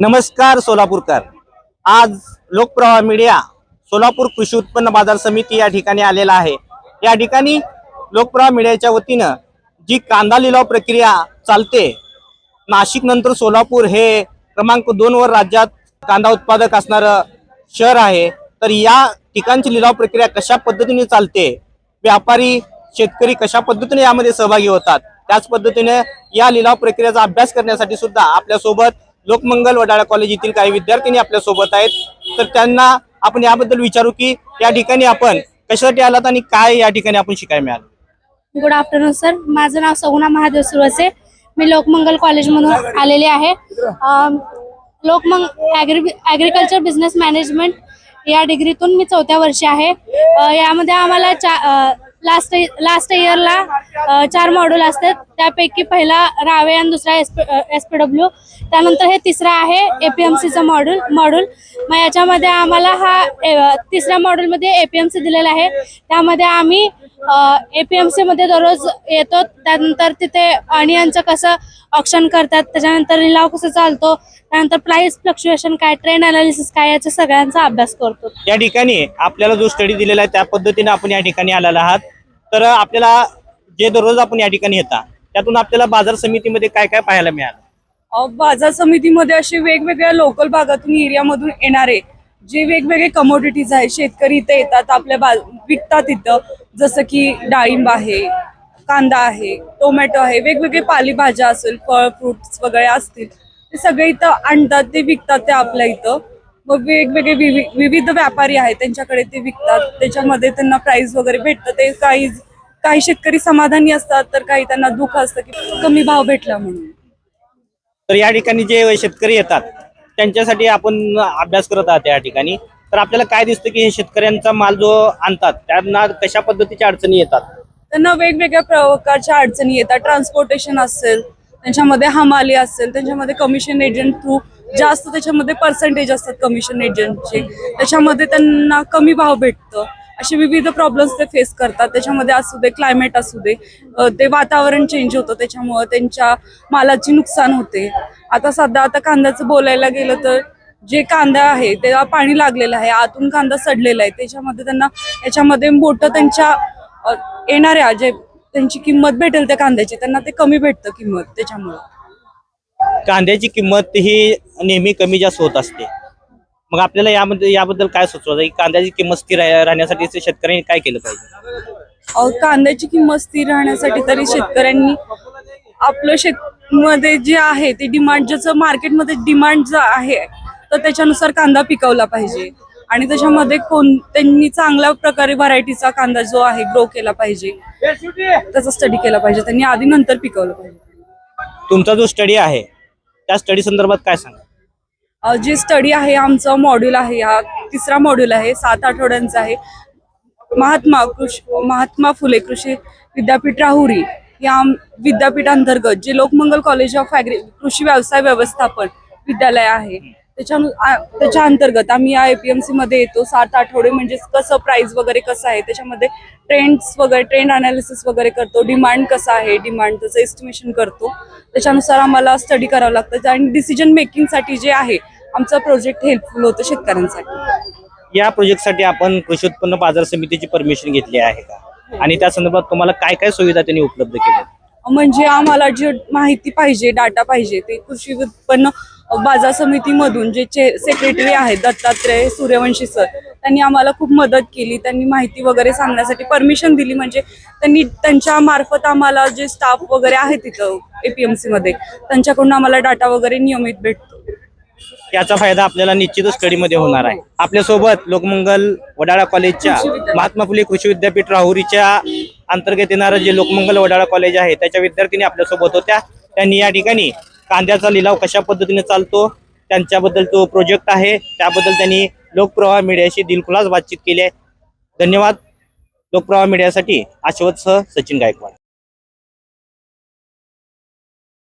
नमस्कार सोलापूरकर. आज लोकप्रवाह मीडिया सोलापूर कृषी उत्पन्न बाजार समिती या ठिकाणी आलेला आहे. या ठिकाणी लोकप्रवाह मीडियाच्या वतीनं जी कांदा लिलाव प्रक्रिया चालते नाशिक नंतर सोलापूर हे क्रमांक दोन वर राज्यात कांदा उत्पादक असणारं शहर आहे. तर या ठिकाणची लिलाव प्रक्रिया कशा पद्धतीने चालते व्यापारी शेतकरी कशा पद्धतीने यामध्ये सहभागी होतात त्याच पद्धतीने या लिलाव प्रक्रियेचा अभ्यास करण्यासाठी सुद्धा आपल्यासोबत लोकमंगल वडाळा कॉलेज येथील काही विद्यार्थ्यांनी आपल्यासोबत आहेत. तर त्यांना आपण याबद्दल विचारू की या ठिकाणी आपण कशासाठी आलात आणि काय या ठिकाणी आपण शिकायला मिळालं? गुड आफ्टरनून सर माझं नाव सगुणा महादेव सुरवसे मी लोकमंगल कॉलेजमधून आलेले आहे. Lokmang agri agriculture business management या डिग्रीतून मी चौथ्या वर्षी आहे. यामध्ये आम्हाला चा लास्ट लास्ट इयरला चार मॉड्यूल असतात. त्यापैकी पहिला रावे आणि दुसरा S P S P W त्यानंतर हे तिसरा आहे ए पी एम सीचं मॉड्यूल मॉड्यूल मग याच्यामध्ये आम्हाला हा तिसऱ्या मॉड्यूलमध्ये ए पी एम सी दिलेला आहे. त्यामध्ये आम्ही एपीएमसी मध्ये दररोज येतो त्यानंतर तिथे अनियनचं कसं ऑप्शन करतात त्याच्यानंतर लिलाव कसं चालतो त्यानंतर प्राइस फ्लक्च्युएशन काय ट्रेंड अनालिसिस काय याचा सगळ्यांचा अभ्यास करतो. या ठिकाणी आपल्याला जो स्टडी दिलेला आहे त्या पद्धतीने आपण या ठिकाणी आलेला आहात. तर आपल्याला जे दररोज आपण या ठिकाणी येता त्यातून आपल्याला बाजार समितीमध्ये काय काय पाहायला मिळालं? अ, बाजार समितीमध्ये असे वेगवेगळ्या लोकल भागातून एरियामधून येणारे जे वेगवेगळे कमोडिटीज आहेत शेतकरी इथे येतात आपल्या बा विकतात इथं. जसं की डाळिंब आहे कांदा आहे टोमॅटो आहे वेगवेगळे पालेभाज्या असेल फळ फ्रुट्स वगैरे असतील ते सगळे इथं आणतात ते विकतात ते आपल्या इथं. मग वेगवेगळे विविध व्यापारी आहेत त्यांच्याकडे ते विकतात. त्याच्यामध्ये त्यांना प्राइस वगैरे भेटतं. ते काही काही शेतकरी समाधानी असतात तर काही त्यांना दुःख असतं की कमी भाव भेटला म्हणून. तर या ठिकाणी जे शेतकरी येतात त्यांच्यासाठी आपण अभ्यास करत आहात या ठिकाणी. तर आपल्याला काय दिसतं की हे शेतकऱ्यांचा माल जो आणतात त्यांना कशा पद्धतीच्या अडचणी येतात? त्यांना वेगवेगळ्या प्रकारच्या अडचणी येतात. ट्रान्सपोर्टेशन असेल त्यांच्यामध्ये हमाली असेल त्यांच्यामध्ये कमिशन एजंट थ्रू जास्त त्याच्यामध्ये पर्सेंटेज असतात कमिशन एजंटचे त्याच्यामध्ये त्यांना कमी भाव भेटतं. असे विविध प्रॉब्लेम्स ते फेस करतात. त्याच्यामध्ये असू दे क्लायमेट असू दे ते वातावरण चेंज होतं त्याच्यामुळं त्यांच्या मालाची नुकसान होते. आता सध्या आता कांद्याचं बोलायला गेलं तर जे कांदा आहे त्याला पाणी लागलेलं आहे आतून कांदा सडलेला आहे. त्याच्यामध्ये त्यांना याच्यामध्ये मोठं त्यांच्या येणाऱ्या जे त्यांची किंमत भेटेल त्या कांद्याची त्यांना ते कमी भेटतं किंमत त्याच्यामुळं. कांद्याची किंमत ही नेहमी कमी जास्त होत असते. मग आपल्याला यामध्ये याबद्दल काय सुचवतं की कांद्याची किंमत स्थिर राह- राहण्यासाठी शेतकऱ्यांनी काय केलं पाहिजे? कांद्याची किंमत स्थिर राहण्यासाठी तरी शेतकऱ्यांनी आपलं शेतमध्ये जे आहे ते डिमांड ज्याचं मार्केटमध्ये डिमांड जो आहे तर त्याच्यानुसार कांदा पिकवला पाहिजे. आणि त्याच्यामध्ये कोण त्यांनी चांगल्या प्रकारे व्हरायटीचा कांदा जो आहे ग्रो केला पाहिजे. त्याचा स्टडी केला पाहिजे. त्यांनी आधी नंतर पिकवलं पाहिजे. तुमचा जो स्टडी आहे त्या स्टडी संदर्भात काय सांगा? अ, जे स्टडी आहे आमचं मॉड्यूल आहे हा तिसरा मॉड्यूल आहे सात आठवड्यांचा आहे. महात्मा कृषी महात्मा फुले कृषी विद्यापीठ राहुरी. या विद्यापीठ अंतर्गत जे लोकमंगल कॉलेज ऑफ ॲग्री कृषी व्यवसाय व्यवस्थापन विद्यालय आहे त्याच्या त्याच्या अंतर्गत आम्ही या एपीएमसी मध्ये येतो. सात आठवडे म्हणजे कसं प्राइस वगैरे कसं आहे त्याच्यामध्ये ट्रेंड्स वगैरे ट्रेंड अनालिसिस वगैरे करतो. डिमांड कसं आहे डिमांड त्याचं एस्टिमेशन करतो. त्याच्यानुसार आम्हाला स्टडी करावं लागतं. आणि डिसिजन मेकिंगसाठी जे आहे आमचा प्रोजेक्ट हेल्पफुल होतं शेतकऱ्यांसाठी. या प्रोजेक्टसाठी आपण कृषी उत्पन्न बाजार समितीची परमिशन घेतली आहे का? आणि त्या संदर्भात तुम्हाला काय काय सुविधा त्यांनी उपलब्ध केल्या? म्हणजे आम्हाला जे माहिती पाहिजे डाटा पाहिजे ते कृषी उत्पन्न बाजार समितीमधून जे सेक्रेटरी आहेत दत्तात्रय सूर्यवंशी सर त्यांनी आम्हाला खूप मदत केली. त्यांनी माहिती वगैरे सांगण्यासाठी परमिशन दिली. म्हणजे त्यांनी त्यांच्या मार्फत आम्हाला जे स्टाफ वगैरे आहे तिथं एपीएमसी मध्ये त्यांच्याकडून आम्हाला डाटा वगैरे नियमित भेटतो. याचा फायदा आपल्याला निश्चितच स्टडीमध्ये होणार आहे. आपल्यासोबत लोकमंगल वडाळा कॉलेजच्या महात्मा फुले कृषी विद्यापीठ राहुरीच्या अंतर्गत येणारं जे लोकमंगल वडाळा कॉलेज आहे त्याच्या विद्यार्थिनी आपल्यासोबत होत्या. त्यांनी या ठिकाणी कांद्याचा लिलाव कशा पद्धतीने चालतो त्यांच्याबद्दल तो प्रोजेक्ट आहे. त्याबद्दल त्यांनी लोकप्रवाह मीडियाशी दिलखुलास बातचीत केली आहे. धन्यवाद. लोकप्रवाह मीडियासाठी आशवत सह सचिन गायकवाड.